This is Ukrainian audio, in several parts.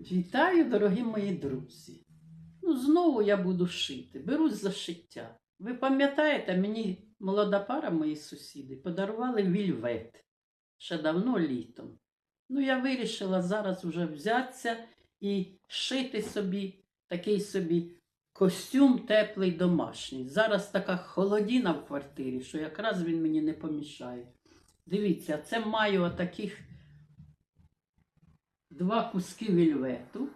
Вітаю, дорогі мої друзі. Ну, знову я буду шити. Берусь за шиття. Ви пам'ятаєте, мені молода пара, мої сусіди, подарували вільвет ще давно літом. Ну, я вирішила зараз вже взятися і шити собі такий собі костюм теплий домашній. Зараз така холодіна в квартирі, що якраз він мені не помішає. Дивіться, це маю отаких два куски вільвету.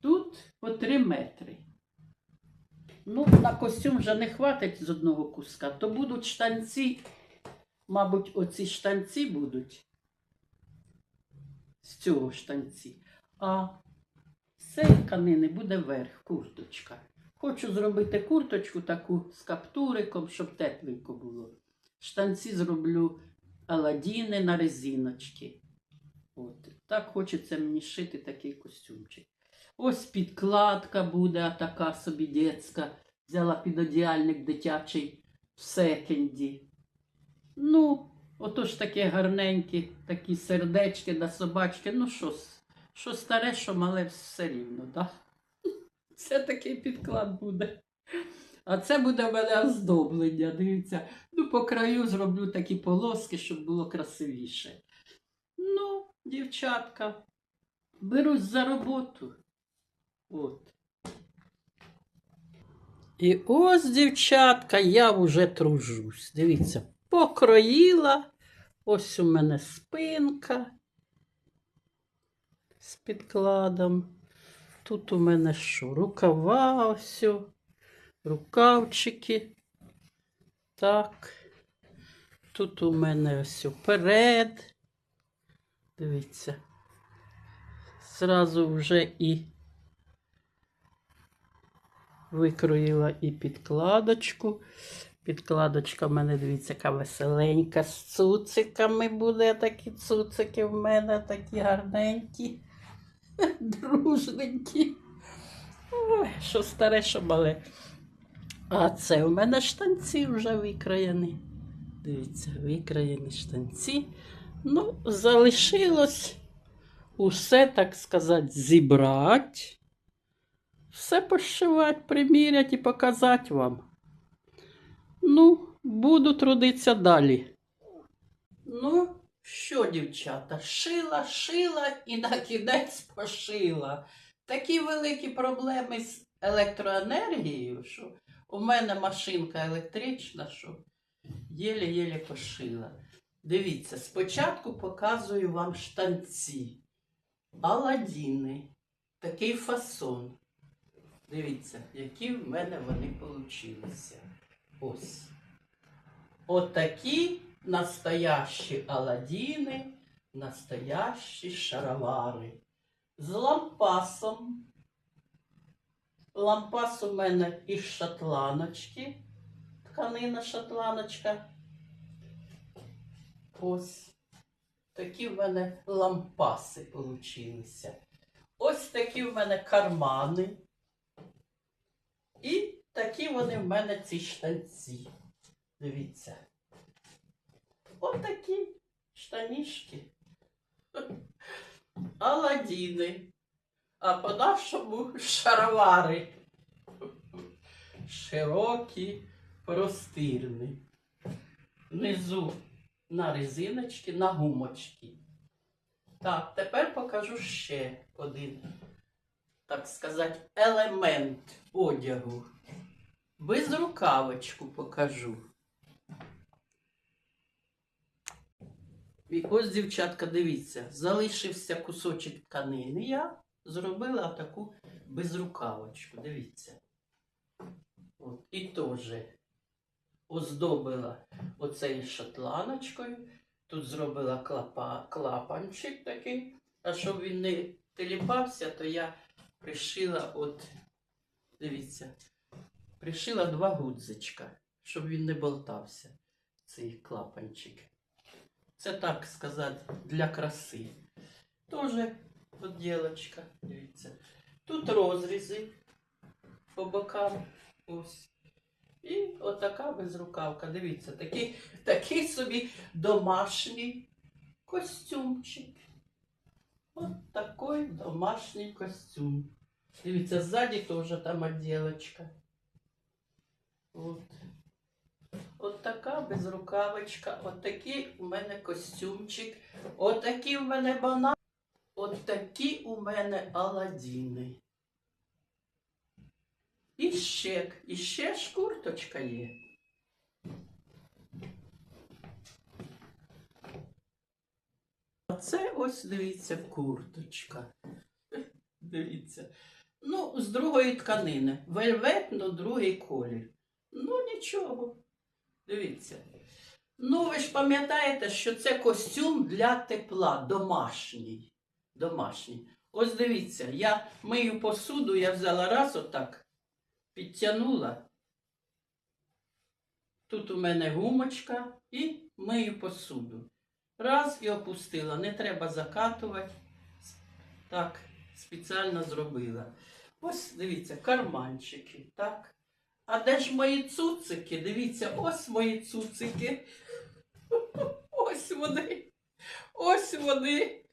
Тут по 3 метри. Ну, на костюм вже не хватить з одного куска, то будуть штанці, мабуть, оці штанці будуть з цього штанці. А з цієї тканини буде верх, курточка. Хочу зробити курточку таку з каптуриком, щоб тепленько було. Штанці зроблю аладіни на резиночки. От. Так хочеться мені шити такий костюмчик. Ось підкладка буде така собі дитяча. Взяла підодіальник дитячий в секенді. Ну, ото ж таке гарненькі, такі сердечки да собачки. Ну, що, що старе, що мале, все рівно, так? Це такий підклад буде. А це буде в мене оздоблення. Дивіться. Ну, по краю зроблю такі полоски, щоб було красивіше. Дівчатка, берусь за роботу. От. І ось, дівчатка, я вже тружусь. Дивіться, покроїла. Ось у мене спинка з підкладом. Тут у мене що? Рукава ось. Рукавчики. Так. Тут у мене ось вперед. Дивіться. Зразу вже і викроїла і підкладочку. Підкладочка в мене, дивіться, яка веселенька з цуциками буде. Такі цуцики в мене такі гарненькі, дружненькі. Ой, що старе, що мале. А це у мене штанці вже викроєні. Дивіться, викроєні штанці. Ну, залишилось усе, так сказати, зібрати, все пошивати, приміряти і показати вам. Ну, буду трудитися далі. Ну, що, дівчата, шила, шила і на кінець пошила. Такі великі проблеми з електроенергією, що у мене машинка електрична, що єле-єле пошила. Дивіться, спочатку показую вам штанці. Аладіни. Такий фасон. Дивіться, які в мене вони получилися. Ось. Отакі настоящі аладіни, настоящі шаровари. З лампасом. Лампас у мене із шотланочки. Тканина шотланочка. Ось такі в мене лампаси получилися. Ось такі в мене кармани. І такі вони в мене ці штанці. Дивіться. Ось такі штанішки. Аладіни. А по-нашому шаровари. Широкі, простирні. Внизу на резиночки, на гумочки. Так, тепер покажу ще один, так сказати, елемент одягу. Без рукавочку покажу. І ось, дівчатка, дивіться, залишився кусочок тканини. Я зробила таку безрукавочку. Дивіться. От, і теж оздобила оцею шотланочкою. Тут зробила клапа, клапанчик такий. А щоб він не теліпався, то я пришила от, дивіться, пришила два гудзичка, щоб він не болтався, цей клапанчик. Це так сказати, для краси. Тоже поділочка, дивіться. Тут розрізи по бокам. Ось. Отака безрукавка. Дивіться, такий, такий собі домашній костюмчик. От так. такий домашній костюм. Дивіться, ззаді теж там отделочка. От. От така безрукавочка, от такий у мене костюмчик, от такі у мене банани, от такі у мене аладіни. І ще, і ще ж курточка є. А це ось дивіться курточка. Дивіться. Ну, з другої тканини. Вельветно другий колір. Ну, нічого. Дивіться. Ну, ви ж пам'ятаєте, що це костюм для тепла, домашній. Домашній. Ось дивіться, я мию посуду, я взяла раз отак, підтягнула. Тут у мене гумочка і мию посуду. Раз і опустила. Не треба закатувати. Так, спеціально зробила. Ось дивіться, карманчики, так. А де ж мої цуцики? Дивіться, ось мої цуцики. Ось вони. Ось вони.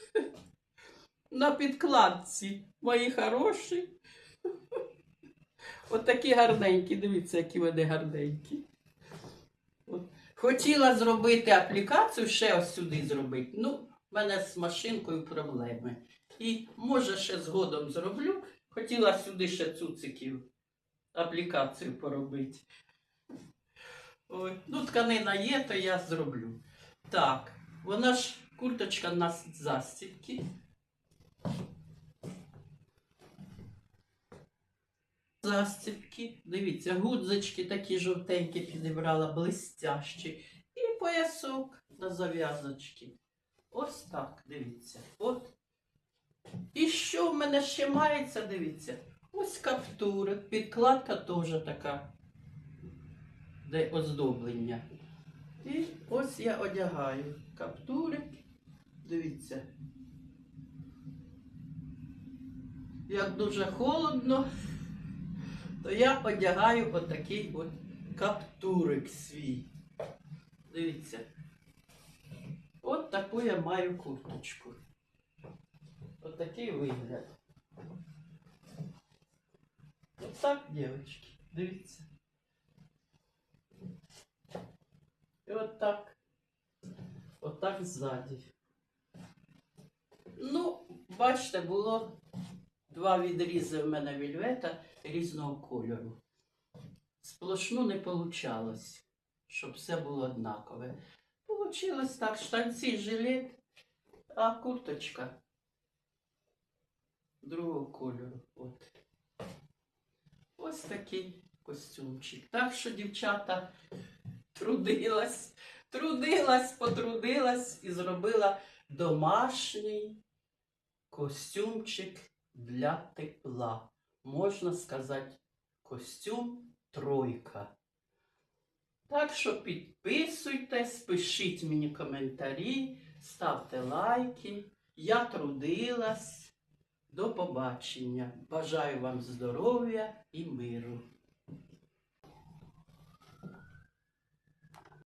На підкладці. Мої хороші. От гарненькі, дивіться, які вони гарненькі. От. Хотіла зробити аплікацію, ще ось сюди зробити. Ну, в мене з машинкою проблеми. І може ще згодом зроблю. Хотіла сюди ще цуциків аплікацію поробити. Ой, ну, тканина є, то я зроблю. Так, вона ж курточка на застібки. Застібки. Дивіться, гудзички такі жовтенькі підібрала, блистящі. І поясок на зав'язочки. Ось так, дивіться. От. І що в мене ще мається, дивіться. Ось каптури, підкладка теж така, де оздоблення. І ось я одягаю каптури. Дивіться. Як дуже холодно, то я одягаю отакий от каптурик свій. Дивіться. От таку я маю курточку. От такий вигляд. От так, дівчатки, дивіться. І от так. От так ззаді. Ну, бачите, було два відрізи в мене вільвета різного кольору. Сплошну не вийшло, щоб все було однакове. Получилось так, штанці, жилет, а курточка другого кольору. От. Ось такий костюмчик. Так що, дівчата, трудилась, трудилась, потрудилась і зробила домашній костюмчик для тепла. Можна сказати, костюм тройка. Так що підписуйтесь, пишіть мені коментарі, ставте лайки. Я трудилась. До побачення. Бажаю вам здоров'я і миру.